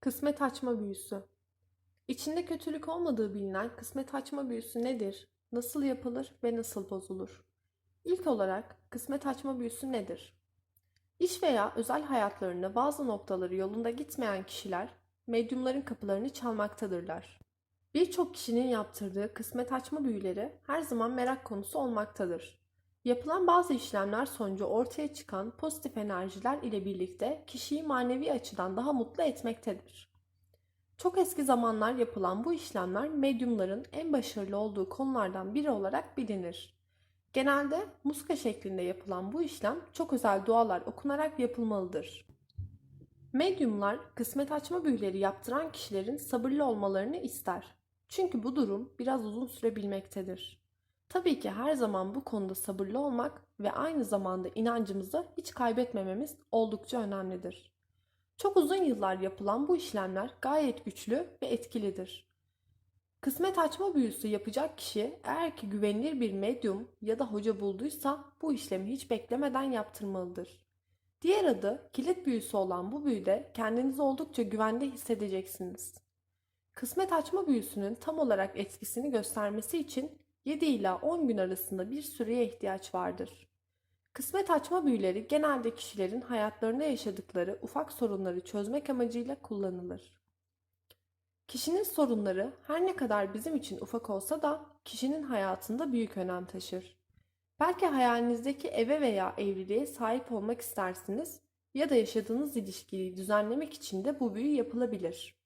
Kısmet açma büyüsü. İçinde kötülük olmadığı bilinen kısmet açma büyüsü nedir? Nasıl yapılır ve nasıl bozulur? İlk olarak kısmet açma büyüsü nedir? İş veya özel hayatlarında bazı noktaları yolunda gitmeyen kişiler medyumların kapılarını çalmaktadırlar. Birçok kişinin yaptırdığı kısmet açma büyüleri her zaman merak konusu olmaktadır. Yapılan bazı işlemler sonucu ortaya çıkan pozitif enerjiler ile birlikte kişiyi manevi açıdan daha mutlu etmektedir. Çok eski zamanlar yapılan bu işlemler medyumların en başarılı olduğu konulardan biri olarak bilinir. Genelde muska şeklinde yapılan bu işlem çok özel dualar okunarak yapılmalıdır. Medyumlar kısmet açma büyüleri yaptıran kişilerin sabırlı olmalarını ister. Çünkü bu durum biraz uzun sürebilmektedir. Tabii ki her zaman bu konuda sabırlı olmak ve aynı zamanda inancımızı hiç kaybetmememiz oldukça önemlidir. Çok uzun yıllar yapılan bu işlemler gayet güçlü ve etkilidir. Kısmet açma büyüsü yapacak kişi eğer ki güvenilir bir medyum ya da hoca bulduysa bu işlemi hiç beklemeden yaptırmalıdır. Diğer adı kilit büyüsü olan bu büyüde kendinizi oldukça güvende hissedeceksiniz. Kısmet açma büyüsünün tam olarak etkisini göstermesi için 7 ila 10 gün arasında bir süreye ihtiyaç vardır. Kısmet açma büyüleri genelde kişilerin hayatlarında yaşadıkları ufak sorunları çözmek amacıyla kullanılır. Kişinin sorunları her ne kadar bizim için ufak olsa da kişinin hayatında büyük önem taşır. Belki hayalinizdeki eve veya evliliğe sahip olmak istersiniz ya da yaşadığınız ilişkiyi düzenlemek için de bu büyü yapılabilir.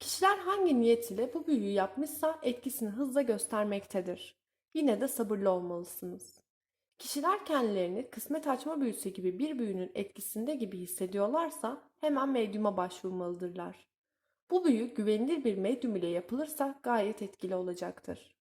Kişiler hangi niyet ile bu büyüyü yapmışsa etkisini hızla göstermektedir. Yine de sabırlı olmalısınız. Kişiler kendilerini kısmet açma büyüsü gibi bir büyünün etkisinde gibi hissediyorlarsa hemen medyuma başvurmalıdırlar. Bu büyü güvenilir bir medyum ile yapılırsa gayet etkili olacaktır.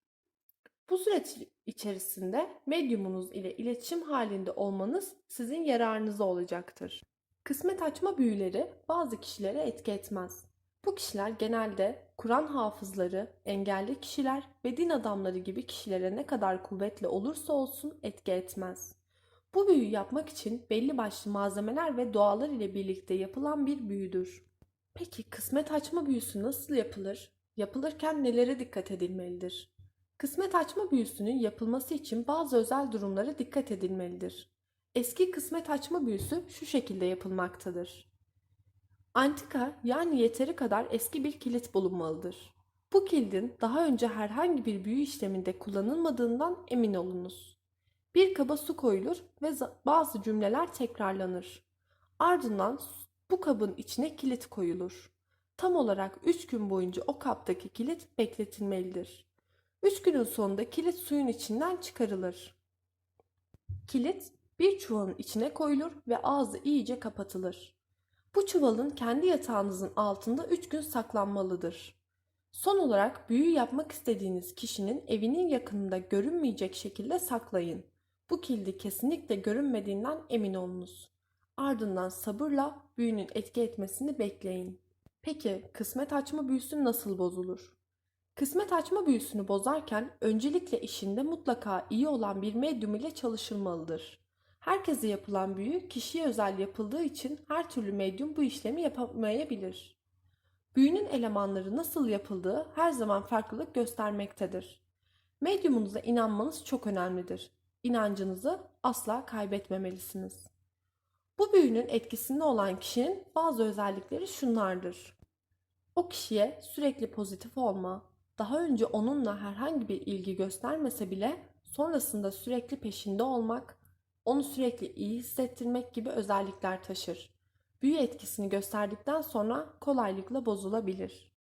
Bu süreç içerisinde medyumunuz ile iletişim halinde olmanız sizin yararınıza olacaktır. Kısmet açma büyüleri bazı kişilere etki etmez. Bu kişiler genelde Kur'an hafızları, engelli kişiler ve din adamları gibi kişilere ne kadar kuvvetli olursa olsun etki etmez. Bu büyü yapmak için belli başlı malzemeler ve dualar ile birlikte yapılan bir büyüdür. Peki kısmet açma büyüsü nasıl yapılır? Yapılırken nelere dikkat edilmelidir? Kısmet açma büyüsünün yapılması için bazı özel durumlara dikkat edilmelidir. Eski kısmet açma büyüsü şu şekilde yapılmaktadır. Antika yani yeteri kadar eski bir kilit bulunmalıdır. Bu kilidin daha önce herhangi bir büyü işleminde kullanılmadığından emin olunuz. Bir kaba su koyulur ve bazı cümleler tekrarlanır. Ardından bu kabın içine kilit koyulur. Tam olarak 3 gün boyunca o kaptaki kilit bekletilmelidir. 3 günün sonunda kilit suyun içinden çıkarılır. Kilit bir çuvalın içine koyulur ve ağzı iyice kapatılır. Bu çuvalın kendi yatağınızın altında 3 gün saklanmalıdır. Son olarak büyü yapmak istediğiniz kişinin evinin yakınında görünmeyecek şekilde saklayın. Bu kilidi kesinlikle görünmediğinden emin olunuz. Ardından sabırla büyünün etki etmesini bekleyin. Peki kısmet açma büyüsü nasıl bozulur? Kısmet açma büyüsünü bozarken öncelikle işinde mutlaka iyi olan bir medyum ile çalışılmalıdır. Herkese yapılan büyü kişiye özel yapıldığı için her türlü medyum bu işlemi yapamayabilir. Büyünün elemanları nasıl yapıldığı her zaman farklılık göstermektedir. Medyumunuza inanmanız çok önemlidir. İnancınızı asla kaybetmemelisiniz. Bu büyünün etkisinde olan kişinin bazı özellikleri şunlardır. O kişiye sürekli pozitif olma, daha önce onunla herhangi bir ilgi göstermese bile sonrasında sürekli peşinde olmak, onu sürekli iyi hissettirmek gibi özellikler taşır. Büyü etkisini gösterdikten sonra kolaylıkla bozulabilir.